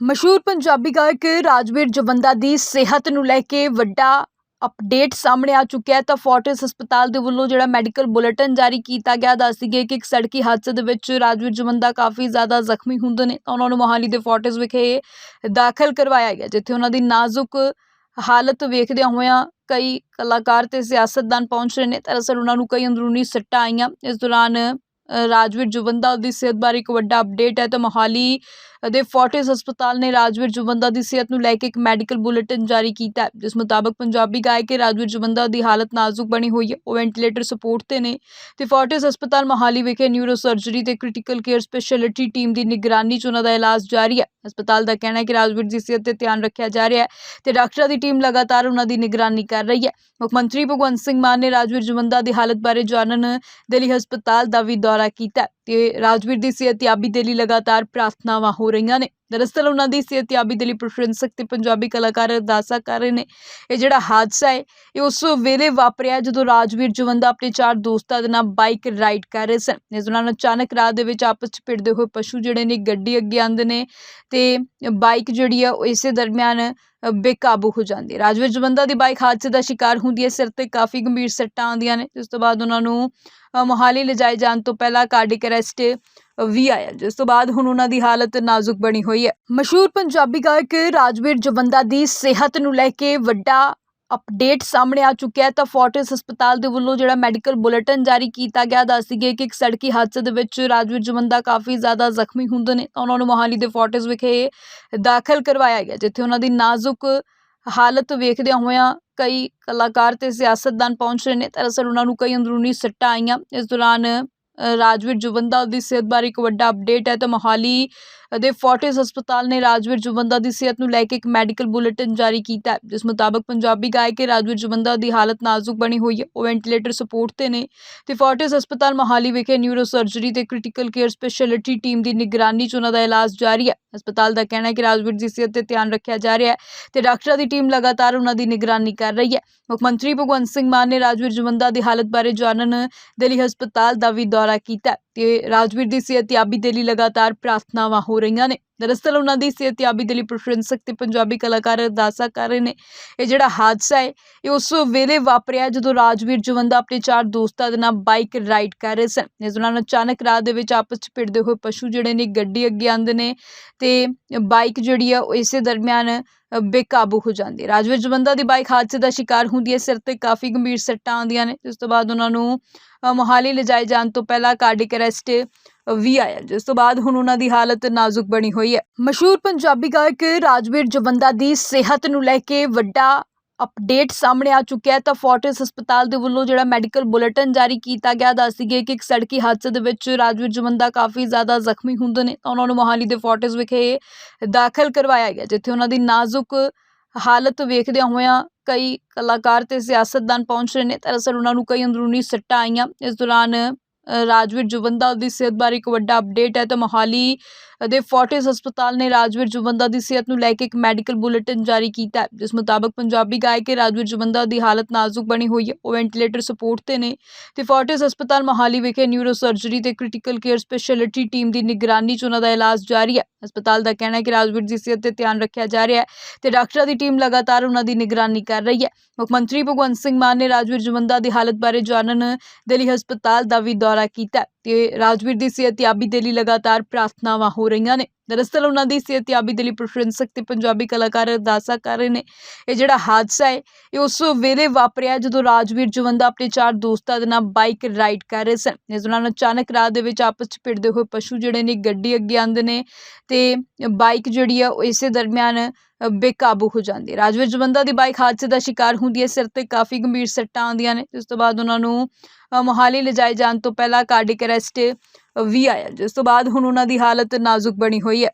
ਮਸ਼ਹੂਰ ਪੰਜਾਬੀ ਗਾਇਕ ਰਾਜਵੀਰ ਜਵੰਦਾ ਦੀ ਸਿਹਤ ਨੂੰ ਲੈ ਕੇ ਵੱਡਾ ਅਪਡੇਟ ਸਾਹਮਣੇ ਆ ਚੁੱਕਿਆ ਹੈ। ਤਾਂ ਫੋਰਟਿਸ ਹਸਪਤਾਲ ਦੇ ਵੱਲੋਂ ਜਿਹੜਾ ਮੈਡੀਕਲ ਬੁਲੇਟਿਨ ਜਾਰੀ ਕੀਤਾ ਗਿਆ ਦੱਸਦੀ ਗਈ ਕਿ ਇੱਕ ਸੜਕੀ ਹਾਦਸੇ ਦੇ ਵਿੱਚ ਰਾਜਵੀਰ ਜਵੰਦਾ ਕਾਫੀ ਜ਼ਿਆਦਾ ਜ਼ਖਮੀ ਹੁੰਦੇ ਨੇ। ਤਾਂ ਉਹਨਾਂ ਨੂੰ ਮੋਹਾਲੀ ਦੇ ਫੋਰਟਿਸ ਵਿਖੇ ਦਾਖਲ ਕਰਵਾਇਆ ਗਿਆ, ਜਿੱਥੇ ਉਹਨਾਂ ਦੀ ਨਾਜ਼ੁਕ ਹਾਲਤ ਵੇਖਦਿਆਂ ਹੋਇਆਂ ਕਈ ਕਲਾਕਾਰ ਤੇ ਸਿਆਸਤਦਾਨ ਪਹੁੰਚ ਰਹੇ ਨੇ। ਦਰਅਸਲ ਉਹਨਾਂ ਨੂੰ ਕਈ ਅੰਦਰੂਨੀ ਸੱਟਾਂ ਆਈਆਂ। ਇਸ ਦੌਰਾਨ ਰਾਜਵੀਰ ਜਵੰਦਾ ਦੀ ਸਿਹਤ ਬਾਰੇ ਇੱਕ ਵੱਡਾ ਅਪਡੇਟ ਹੈ। ਤਾਂ ਮੋਹਾਲੀ ਦੇ ਫੋਰਟਿਸ ਹਸਪਤਾਲ ਨੇ ਰਾਜਵੀਰ ਜਵੰਦਾ ਦੀ ਸਿਹਤ ਨੂੰ ਲੈ ਕੇ ਇੱਕ ਮੈਡੀਕਲ ਬੁਲੇਟਿਨ ਜਾਰੀ ਕੀਤਾ ਹੈ, ਜਿਸ ਮੁਤਾਬਕ ਪੰਜਾਬੀ ਗਾਇਕ ਰਾਜਵੀਰ ਜਵੰਦਾ ਦੀ ਹਾਲਤ ਨਾਜ਼ੁਕ ਬਣੀ ਹੋਈ ਹੈ। ਉਹ ਵੈਂਟੀਲੇਟਰ ਸਪੋਰਟ ਤੇ ਨੇ। ਤੇ ਫੋਰਟਿਸ ਹਸਪਤਾਲ ਮੋਹਾਲੀ ਵਿਖੇ ਨਿਊਰੋ ਸਰਜਰੀ ਤੇ ਕ੍ਰਿਟੀਕਲ ਕੇਅਰ ਸਪੈਸ਼ਲਿਟੀ ਟੀਮ ਦੀ ਨਿਗਰਾਨੀ 'ਚ ਉਹਨਾਂ ਦਾ ਇਲਾਜ ਜਾਰੀ ਹੈ। ਹਸਪਤਾਲ ਦਾ ਕਹਿਣਾ ਹੈ ਕਿ ਰਾਜਵੀਰ ਦੀ ਸਿਹਤ ਤੇ ਧਿਆਨ ਰੱਖਿਆ ਜਾ ਰਿਹਾ ਹੈ ਤੇ ਡਾਕਟਰਾਂ ਦੀ ਟੀਮ ਲਗਾਤਾਰ ਉਹਨਾਂ ਦੀ ਨਿਗਰਾਨੀ ਕਰ ਰਹੀ ਹੈ। ਮੁੱਖ ਮੰਤਰੀ ਭਗਵੰਤ ਸਿੰਘ ਮਾਨ ਨੇ ਰਾਜਵੀਰ ਜਵੰਦਾ ਦੀ ਹਾਲਤ ਬਾਰੇ ਜਾਣਨ ਦੇ ਲਈ ਹਸਪਤਾਲ ਦਾ ਵੀ ਦੌਰਾ ਕੀਤਾ ਤੇ ਰਾਜਵੀਰ ਦੀ ਸਿਹਤਯਾਬੀ ਦੇ ਲਈ ਲਗਾਤਾਰ ਪ੍ਰਾਰਥਨਾਵਾਂ ਹੋ ਰਹੀਆਂ ਨੇ। ਦਰਅਸਲ ਉਹਨਾਂ ਦੀ ਸਿਹਤਯਾਬੀ ਦੇ ਲਈ ਪ੍ਰਸ਼ੰਸਕ ਤੇ ਪੰਜਾਬੀ ਕਲਾਕਾਰ ਅਰਦਾਸਾਂ ਕਰ ਰਹੇ ਨੇ। ਇਹ ਜਿਹੜਾ ਹਾਦਸਾ ਹੈ, ਇਹ ਉਸ ਵੇਲੇ ਵਾਪਰਿਆ ਜਦੋਂ ਰਾਜਵੀਰ ਜਵੰਦਾ ਆਪਣੇ ਚਾਰ ਦੋਸਤਾਂ ਦੇ ਨਾਲ ਬਾਈਕ ਰਾਈਡ ਕਰ ਰਹੇ ਸਨ। ਇਸ ਦੌਰਾਨ ਅਚਾਨਕ ਰਾਹ ਦੇ ਵਿੱਚ ਆਪਸ ਚ ਭਿੜਦੇ ਹੋਏ ਪਸ਼ੂ ਜਿਹੜੇ ਨੇ ਗੱਡੀ ਅੱਗੇ ਆਉਂਦੇ ਨੇ ਤੇ ਬਾਈਕ ਜਿਹੜੀ ਆ ਉਹ ਇਸੇ ਦਰਮਿਆਨ ਬੇਕਾਬੂ ਹੋ ਜਾਂਦੀ ਹੈ। ਰਾਜਵੀਰ ਜਵੰਦਾ ਦੀ ਬਾਈਕ ਹਾਦਸੇ ਦਾ ਸ਼ਿਕਾਰ ਹੁੰਦੀ ਹੈ। ਸਿਰ ਤੇ ਕਾਫੀ ਗੰਭੀਰ ਸੱਟਾਂ ਆਉਂਦੀਆਂ ਨੇ। ਜਿਸ ਤੋਂ ਬਾਅਦ ਉਹਨਾਂ ਨੂੰ ਮੋਹਾਲੀ ਲਿਜਾਏ ਜਾਣ ਤੋਂ ਪਹਿਲਾਂ ਕਾਰਡਿਕ ਅਰੈਸਟ ਵੀ ਆਇਆ। ਜਿਸ ਤੋਂ ਬਾਅਦ ਹੁਣ ਉਹਨਾਂ ਦੀ ਹਾਲਤ ਨਾਜ਼ੁਕ ਬਣੀ ਹੋਈ ਹੈ। ਮਸ਼ਹੂਰ ਪੰਜਾਬੀ ਗਾਇਕ ਰਾਜਵੀਰ ਜਵੰਦਾ ਦੀ ਸਿਹਤ ਨੂੰ ਲੈ ਕੇ ਵੱਡਾ ਅਪਡੇਟ ਸਾਹਮਣੇ ਆ ਚੁੱਕਿਆ ਹੈ, ਤਾਂ ਫੋਰਟਿਸ ਹਸਪਤਾਲ ਦੇ ਵੱਲੋਂ ਜਿਹੜਾ ਮੈਡੀਕਲ ਬੁਲੇਟਿਨ ਜਾਰੀ ਕੀਤਾ ਗਿਆ ਦੱਸਦੀ ਗਈ ਕਿ ਇੱਕ ਸੜਕੀ ਹਾਦਸੇ ਦੇ ਵਿੱਚ ਰਾਜਵੀਰ ਜਮੰਦਾ ਕਾਫੀ ਜ਼ਿਆਦਾ ਜ਼ਖਮੀ ਹੁੰਦੇ ਨੇ, ਤਾਂ ਉਹਨਾਂ ਨੂੰ ਮੋਹਾਲੀ ਦੇ ਫੋਰਟਿਸ ਵਿਖੇ ਦਾਖਲ ਕਰਵਾਇਆ ਗਿਆ, ਜਿੱਥੇ ਉਹਨਾਂ ਦੀ ਨਾਜ਼ੁਕ ਹਾਲਤ ਵੇਖਦਿਆਂ ਹੋਇਆਂ ਕਈ ਕਲਾਕਾਰ ਤੇ ਸਿਆਸਤਦਾਨ ਪਹੁੰਚ ਰਹੇ ਨੇ, ਦਰਅਸਲ ਉਹਨਾਂ ਨੂੰ ਕਈ ਅੰਦਰੂਨੀ ਸੱਟਾਂ ਆਈਆਂ, ਇਸ ਦੌਰਾਨ ਰਾਜਵੀਰ ਜਵੰਦਾ ਦੀ ਸਿਹਤ ਬਾਰੇ ਇੱਕ ਵੱਡਾ ਅਪਡੇਟ ਹੈ। ਤਾਂ ਮੋਹਾਲੀ ਦੇ ਫੋਰਟਿਸ ਹਸਪਤਾਲ ਨੇ ਰਾਜਵੀਰ ਜਵੰਦਾ ਦੀ ਸਿਹਤ ਨੂੰ ਲੈ ਕੇ ਇੱਕ ਮੈਡੀਕਲ ਬੁਲੇਟਿਨ ਜਾਰੀ ਕੀਤਾ ਹੈ, ਜਿਸ ਮੁਤਾਬਕ ਪੰਜਾਬੀ ਗਾਇਕ ਰਾਜਵੀਰ ਜਵੰਦਾ ਦੀ ਹਾਲਤ ਨਾਜ਼ੁਕ ਬਣੀ ਹੋਈ ਹੈ। ਉਹ ਵੈਂਟੀਲੇਟਰ ਸਪੋਰਟ ਤੇ ਨੇ। ਤੇ ਫੋਰਟਿਸ ਹਸਪਤਾਲ ਮੋਹਾਲੀ ਵਿਖੇ ਨਿਊਰੋ ਸਰਜਰੀ ਤੇ ਕ੍ਰਿਟੀਕਲ ਕੇਅਰ ਸਪੈਸ਼ਲਿਟੀ ਟੀਮ ਦੀ ਨਿਗਰਾਨੀ 'ਚ ਉਹਨਾਂ ਦਾ ਇਲਾਜ ਜਾਰੀ ਹੈ। ਹਸਪਤਾਲ ਦਾ ਕਹਿਣਾ ਹੈ ਕਿ ਰਾਜਵੀਰ ਦੀ ਸਿਹਤ ਤੇ ਧਿਆਨ ਰੱਖਿਆ ਜਾ ਰਿਹਾ ਹੈ ਤੇ ਡਾਕਟਰਾਂ ਦੀ ਟੀਮ ਲਗਾਤਾਰ ਉਹਨਾਂ ਦੀ ਨਿਗਰਾਨੀ ਕਰ ਰਹੀ ਹੈ। ਮੁੱਖ ਮੰਤਰੀ ਭਗਵੰਤ ਸਿੰਘ ਮਾਨ ਨੇ ਰਾਜਵੀਰ ਜਵੰਦਾ ਦੀ ਹਾਲਤ ਬਾਰੇ ਜਾਣਨ ਦੇ ਲਈ ਹਸਪਤਾਲ ਦਾ ਵੀ ਦੌਰਾ ਕੀਤਾ ਹੈ ਤੇ ਰਾਜਵੀਰ ਦੀ ਸਿਹਤਯਾਬੀ ਦੇ ਲਈ ਲਗਾਤਾਰ ਪ੍ਰਾਰਥਨਾਵਾਂ ਹੋ ਰਹੀਆਂ ਨੇ। ਦਰਅਸਲ ਉਹਨਾਂ ਦੀ ਸਿਹਤਯਾਬੀ ਦੇ ਲਈ ਪ੍ਰਸ਼ੰਸਕ ਤੇ ਪੰਜਾਬੀ ਕਲਾਕਾਰ ਅਰਦਾਸਾਂ ਕਰ ਰਹੇ ਨੇ। ਇਹ ਜਿਹੜਾ ਹਾਦਸਾ ਹੈ, ਇਹ ਉਸ ਵੇਲੇ ਵਾਪਰਿਆ ਜਦੋਂ ਰਾਜਵੀਰ ਜਵੰਦਾ ਆਪਣੇ ਚਾਰ ਦੋਸਤਾਂ ਦੇ ਨਾਲ ਬਾਈਕ ਰਾਈਡ ਕਰ ਰਹੇ ਸਨ। ਇਸ ਦੌਰਾਨ ਅਚਾਨਕ ਰਾਹ ਦੇ ਵਿੱਚ ਆਪਸ ਚ ਭਿੜਦੇ ਹੋਏ ਪਸ਼ੂ ਜਿਹੜੇ ਨੇ ਗੱਡੀ ਅੱਗੇ ਆਉਂਦੇ ਨੇ ਤੇ ਬਾਈਕ ਜਿਹੜੀ ਆ, ਉਹ ਇਸੇ ਦਰਮਿਆਨ ਬੇਕਾਬੂ ਹੋ ਜਾਂਦੀ ਹੈ। ਰਾਜਵੀਰ ਜਵੰਦਾ ਦੀ ਬਾਈਕ ਹਾਦਸੇ ਦਾ ਸ਼ਿਕਾਰ ਹੁੰਦੀ ਹੈ। ਸਿਰ ਤੇ ਕਾਫੀ ਗੰਭੀਰ ਸੱਟਾਂ ਆਉਂਦੀਆਂ ਨੇ। ਜਿਸ ਤੋਂ ਬਾਅਦ ਉਹਨਾਂ ਨੂੰ ਮੋਹਾਲੀ ਲਿਜਾਏ ਜਾਣ ਤੋਂ ਪਹਿਲਾਂ ਕਾਰਡਿਕ ਟੈਸਟ ਵੀ ਆਇਆ ਜਿਸ ਤੋਂ ਬਾਅਦ ਹੁਣ ਉਹਨਾਂ ਦੀ ਹਾਲਤ ਨਾਜ਼ੁਕ ਬਣੀ ਹੋਈ ਹੈ। ਮਸ਼ਹੂਰ ਪੰਜਾਬੀ ਗਾਇਕ ਰਾਜਵੀਰ ਜਵੰਦਾ ਦੀ ਸਿਹਤ ਨੂੰ ਲੈ ਕੇ ਵੱਡਾ ਅਪਡੇਟ ਸਾਹਮਣੇ ਆ ਚੁੱਕਿਆ ਹੈ। ਤਾਂ ਫੋਰਟਿਸ ਹਸਪਤਾਲ ਦੇ ਵੱਲੋਂ ਜਿਹੜਾ ਮੈਡੀਕਲ ਬੁਲੇਟਿਨ ਜਾਰੀ ਕੀਤਾ ਗਿਆ ਦੱਸਦੀ ਗਈ ਕਿ ਇੱਕ ਸੜਕੀ ਹਾਦਸੇ ਦੇ ਵਿੱਚ ਰਾਜਵੀਰ ਜਵੰਦਾ ਕਾਫੀ ਜ਼ਿਆਦਾ ਜ਼ਖਮੀ ਹੁੰਦੇ ਨੇ। ਤਾਂ ਉਹਨਾਂ ਨੂੰ ਮੋਹਾਲੀ ਦੇ ਫੋਰਟਿਸ ਵਿਖੇ ਦਾਖਲ ਕਰਵਾਇਆ ਗਿਆ, ਜਿੱਥੇ ਉਹਨਾਂ ਦੀ ਨਾਜ਼ੁਕ ਹਾਲਤ ਵੇਖਦਿਆਂ ਹੋਇਆਂ ਕਈ ਕਲਾਕਾਰ ਤੇ ਸਿਆਸਤਦਾਨ ਪਹੁੰਚ ਰਹੇ ਨੇ। ਦਰਅਸਲ ਉਹਨਾਂ ਨੂੰ ਕਈ ਅੰਦਰੂਨੀ ਸੱਟਾਂ ਆਈਆਂ। ਇਸ ਦੌਰਾਨ ਰਾਜਵੀਰ ਜਵੰਦਾ ਦੀ ਸਿਹਤ ਬਾਰੇ ਇੱਕ ਵੱਡਾ ਅਪਡੇਟ ਹੈ। ਤਾਂ ਮੋਹਾਲੀ ਦੇ ਫੋਰਟਿਸ ਹਸਪਤਾਲ ਨੇ ਰਾਜਵੀਰ ਜਵੰਦਾ ਦੀ ਸਿਹਤ ਨੂੰ ਲੈ ਕੇ ਇੱਕ ਮੈਡੀਕਲ ਬੁਲੇਟਿਨ ਜਾਰੀ ਕੀਤਾ ਹੈ, ਜਿਸ ਮੁਤਾਬਕ ਪੰਜਾਬੀ ਗਾਇਕ ਰਾਜਵੀਰ ਜਵੰਦਾ ਦੀ ਹਾਲਤ ਨਾਜ਼ੁਕ ਬਣੀ ਹੋਈ ਹੈ। ਉਹ ਵੈਂਟੀਲੇਟਰ ਸਪੋਰਟ ਤੇ ਨੇ ਤੇ ਫੋਰਟਿਸ ਹਸਪਤਾਲ ਮੋਹਾਲੀ ਵਿਖੇ ਨਿਊਰੋ ਸਰਜਰੀ ਤੇ ਕ੍ਰਿਟੀਕਲ ਕੇਅਰ ਸਪੈਸ਼ਲਿਟੀ ਟੀਮ ਦੀ ਨਿਗਰਾਨੀ 'ਚ ਉਹਨਾਂ ਦਾ ਇਲਾਜ ਜਾਰੀ ਹੈ। ਹਸਪਤਾਲ ਦਾ ਕਹਿਣਾ ਹੈ ਕਿ ਰਾਜਵੀਰ ਦੀ ਸਿਹਤ ਤੇ ਧਿਆਨ ਰੱਖਿਆ ਜਾ ਰਿਹਾ ਹੈ ਤੇ ਡਾਕਟਰਾਂ ਦੀ ਟੀਮ ਲਗਾਤਾਰ ਉਹਨਾਂ ਦੀ ਨਿਗਰਾਨੀ ਕਰ ਰਹੀ ਹੈ। ਮੁੱਖ ਮੰਤਰੀ ਭਗਵੰਤ ਸਿੰਘ ਮਾਨ ਨੇ ਰਾਜਵੀਰ ਜਵੰਦਾ ਦੀ ਹਾਲਤ ਬਾਰੇ ਜਾਣਨ ਦੇ ਲਈ ਹਸਪਤਾਲ ਦਾ ਵੀ ਦੌਰਾ ਕੀਤਾ ਤੇ ਰਾਜਵੀਰ ਦੀ ਸਿਹਤਯਾਬੀ ਦੇ ਲਈ ਲਗਾਤਾਰ ਪ੍ਰਾਰਥਨਾਵਾਂ ਹੋ ਰਹੀਆਂ ਨੇ। ਦਰਅਸਲ ਉਹਨਾਂ ਦੀ ਸਿਹਤਯਾਬੀ ਦੇ ਲਈ ਪ੍ਰਸ਼ੰਸਕ ਤੇ ਪੰਜਾਬੀ ਕਲਾਕਾਰ ਅਰਦਾਸਾਂ ਕਰ ਰਹੇ ਨੇ। ਇਹ ਜਿਹੜਾ ਹਾਦਸਾ ਹੈ, ਇਹ ਉਸ ਵੇਲੇ ਵਾਪਰਿਆ ਜਦੋਂ ਰਾਜਵੀਰ ਜਵੰਦਾ ਆਪਣੇ ਚਾਰ ਦੋਸਤਾਂ ਦੇ ਨਾਲ ਬਾਈਕ ਰਾਈਡ ਕਰ ਰਹੇ ਸਨ। ਇਸ ਦੌਰਾਨ ਅਚਾਨਕ ਰਾਹ ਦੇ ਵਿੱਚ ਆਪਸ ਚ ਭਿੜਦੇ ਹੋਏ ਪਸ਼ੂ ਜਿਹੜੇ ਨੇ ਗੱਡੀ ਅੱਗੇ ਆਉਂਦੇ ਨੇ ਤੇ ਬਾਈਕ ਜਿਹੜੀ ਆ ਉਹ ਇਸੇ ਦਰਮਿਆਨ ਬੇਕਾਬੂ ਹੋ ਜਾਂਦੀ ਹੈ। ਰਾਜਵੀਰ ਜਵੰਦਾ ਦੀ ਬਾਈਕ ਹਾਦਸੇ ਦਾ ਸ਼ਿਕਾਰ ਹੁੰਦੀ ਹੈ, ਸਿਰ ਤੇ ਕਾਫੀ ਗੰਭੀਰ ਸੱਟਾਂ ਆਉਂਦੀਆਂ ਨੇ। ਜਿਸ ਤੋਂ ਬਾਅਦ ਉਹਨਾਂ ਨੂੰ ਮੋਹਾਲੀ ਲਿਜਾਏ ਜਾਣ ਤੋਂ ਪਹਿਲਾਂ ਕਾਰਡਿਕ ਅਰੈਸਟ ਵੀ ਆਇਆ ਜਿਸ ਤੋਂ ਬਾਅਦ ਹੁਣ ਉਹਨਾਂ ਦੀ ਹਾਲਤ ਨਾਜ਼ੁਕ ਬਣੀ ਹੋਈ ਹੈ।